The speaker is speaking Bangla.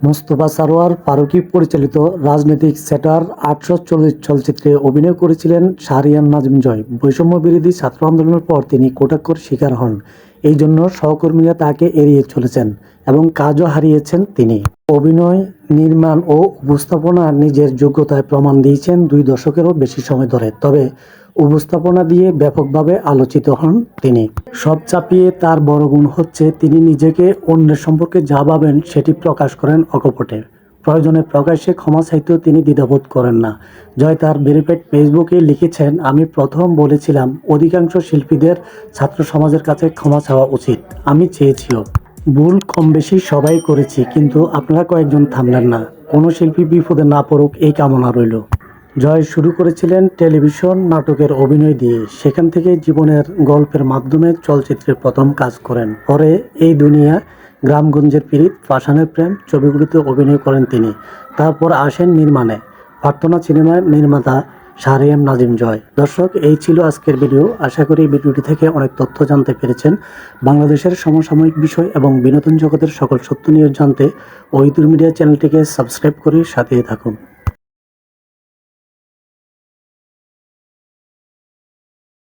মোস্তফা সারোয়ার ফারুকী পরিচালিত রাজনৈতিক সেটার আটশো চল্লিশ চলচ্চিত্রে অভিনয় করেছিলেন শাহরিয়ান নাজিম জয়। বৈষম্য বিরোধী ছাত্র আন্দোলনের পর তিনি কোটাক্ষর শিকার হন। এই জন্য সহকর্মীরা তাকে এড়িয়ে চলেছেন এবং কাজও হারিয়েছেন তিনি। অভিনয়, নির্মাণ ও উপস্থাপনা নিজের যোগ্যতায় প্রমাণ দিয়েছেন দুই দশকেরও বেশি সময় ধরে। তবে উপস্থাপনা দিয়ে ব্যাপকভাবে আলোচিত হন তিনি। সব চাপিয়ে তার বড় গুণ হচ্ছে তিনি নিজেকে অন্যের সম্পর্কে যা ভাবেন সেটি প্রকাশ করেন অকপটে। প্রয়োজনে প্রকাশ্যে ক্ষমা চাইতেও তিনি দ্বিধাবোধ করেন না। জয় তার ভেরিফাইড ফেসবুকে লিখেছেন, আমি প্রথম বলেছিলাম, অধিকাংশ শিল্পীদের ছাত্র সমাজের কাছে ক্ষমা চাওয়া উচিত। আমি চেয়েছিও। ভুল কম বেশি সবাই করেছি, কিন্তু আপনারা কয়েকজন থামলেন না। কোনো শিল্পী বিপদে না পড়ুক, এই কামনা রইল। জয় শুরু করেছিলেন টেলিভিশন নাটকের অভিনয় দিয়ে। সেখান থেকে জীবনের গল্পের মাধ্যমে চলচ্চিত্রের প্রথম কাজ করেন। পরে এই দুনিয়া, গ্রামগঞ্জের পীড়িত, পাষাণের প্রেম ছবিগুলিতে অভিনয় করেন তিনি। তারপর আসেন নির্মাণে। প্রার্থনা সিনেমার নির্মাতা শাহরিয়াম নাজিম জয়। দর্শক, এই ছিল আজকের ভিডিও। আশা করি ভিডিওটি থেকে অনেক তথ্য জানতে পেরেছেন। বাংলাদেশের সমসাময়িক বিষয় এবং বিনোদন জগতের সকল সত্য নিউজ জানতে ওইদুর মিডিয়া চ্যানেলটিকে সাবস্ক্রাইব করে সাথে থাকুন।